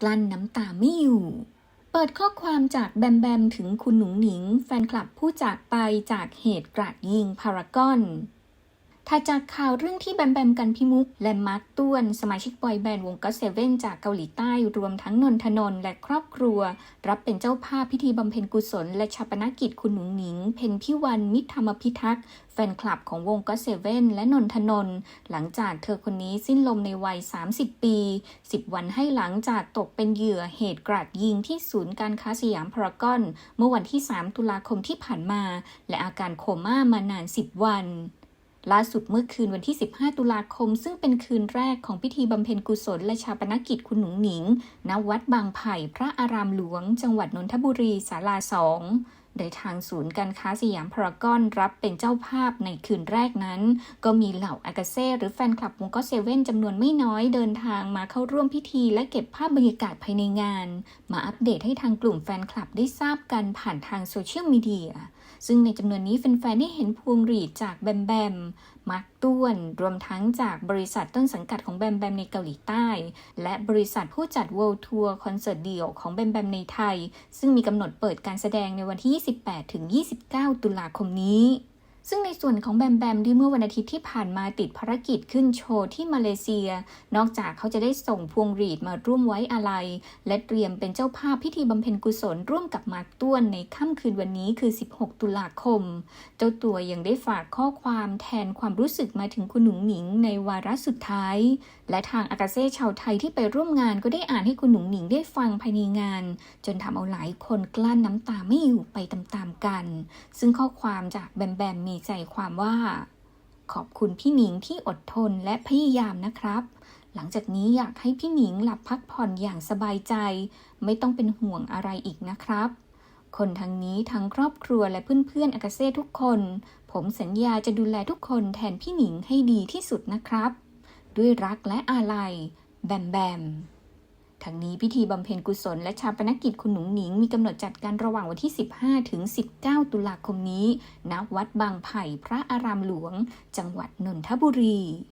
กลั้นน้ำตาไม่อยู่ เปิดข้อความจากแบมแบมถึงคุณหนุ่งหนิง แฟนคลับผู้จากไปจากเหตุกราดยิงพารากอน ถ้าจากข่าวเรื่องที่แบมแบมกันพิมุก และมาร์คต้วน สมาชิกบอยแบนด์วงก็เซเว่นจากเกาหลีใต้รวมทั้งนนทนนและครอบครัว รับเป็นเจ้าภาพพิธีบำเพ็ญกุศล และชาปนกิจคุณหนุ่งหนิง เพนพิวันมิตรธรรมพิทักษ์แฟนคลับของวงก็เซเว่นและนนทนน หลังจากเธอคนนี้สิ้นลมในวัย 30 ปี 10 วันให้หลังจากตกเป็นเหยื่อเหตุกราดยิงที่ศูนย์การค้าสยามพารากอน เมื่อวันที่ 3 ตุลาคมที่ผ่านมา และอาการโคม่ามานาน 10 วัน ล่าสุดเมื่อคืนวันที่ 15 ตุลาคม ซึ่งเป็นคืนแรกของพิธีบำเพ็ญกุศล และชาปนกิจคุณหนุ่งหนิง ณ วัดบางไผ่ พระอารามหลวง จังหวัดนนทบุรีศาลาสองโดยทางศูนย์การค้าสยามพารากอนรับเป็นเจ้าภาพในคืนแรกนั้น ก็มีเหล่าอากาเซ่หรือแฟนคลับวงก็เซเว่นจำนวนไม่น้อยเดินทางมาเข้าร่วมพิธีและเก็บภาพบรรยากาศภายในงาน มาอัปเดตให้ทางกลุ่มแฟนคลับได้ทราบกันผ่านทางโซเชียลมีเดีย ซึ่งในจำนวนนี้แฟนๆได้เห็นพวงหรีดจากแบมแบม มาร์กต้วน รวมทั้งจากบริษัทต้นสังกัดของแบมแบมในเกาหลีใต้ และบริษัทผู้จัด World Tour คอนเสิร์ตเดี่ยวของแบมแบมในไทย ซึ่งมีกำหนดเปิดการแสดงในวันที่ 28-29 ตุลาคมนี้ ซึ่งในส่วนของแบมแบมที่เมื่อวันอาทิตย์ที่ผ่านมาติดภารกิจขึ้นโชว์ที่มาเลเซีย นอกจากเขาจะได้ส่งพวงหรีดมาร่วมไว้อาลัย และเตรียมเป็นเจ้าภาพพิธีบำเพ็ญกุศลร่วมกับมาร์คต้วนในค่ำคืนวันนี้คือ 16 ตุลาคม เจ้าตัวยังได้ฝากข้อความแทนความรู้สึกมาถึงคุณหนุ่งหนิงในวาระสุดท้าย และทางอากาเซ่ชาวไทยที่ไปร่วมงานก็ได้อ่านให้คุณหนุ่งหนิงได้ฟังภายในงาน จนทำเอาหลายคนกลั้นน้ำตาไม่อยู่ไปตามๆกัน ซึ่งข้อความจากแบมแบมมีใจความว่า ขอบคุณพี่หนิงที่อดทนและพยายามนะครับ หลังจากนี้อยากให้พี่หนิงหลับพักผ่อนอย่างสบายใจ ไม่ต้องเป็นห่วงอะไรอีกนะครับ คนทางนี้ทั้งครอบครัวและเพื่อนๆอากาเซ่ทุกคน ผมสัญญาจะดูแลทุกคนแทนพี่หนิงให้ดีที่สุดนะครับ ด้วยรักและอาลัย แบมแบม ทั้งนี้พิธีบำเพ็ญกุศลและชาปนกิจคุณหนุ่งหนิง มีกำหนดจัดการระหว่างวันที่ 15 ถึง 19 ตุลาคมนี้ ณ วัดบางไผ่พระอารามหลวง จังหวัดนนทบุรี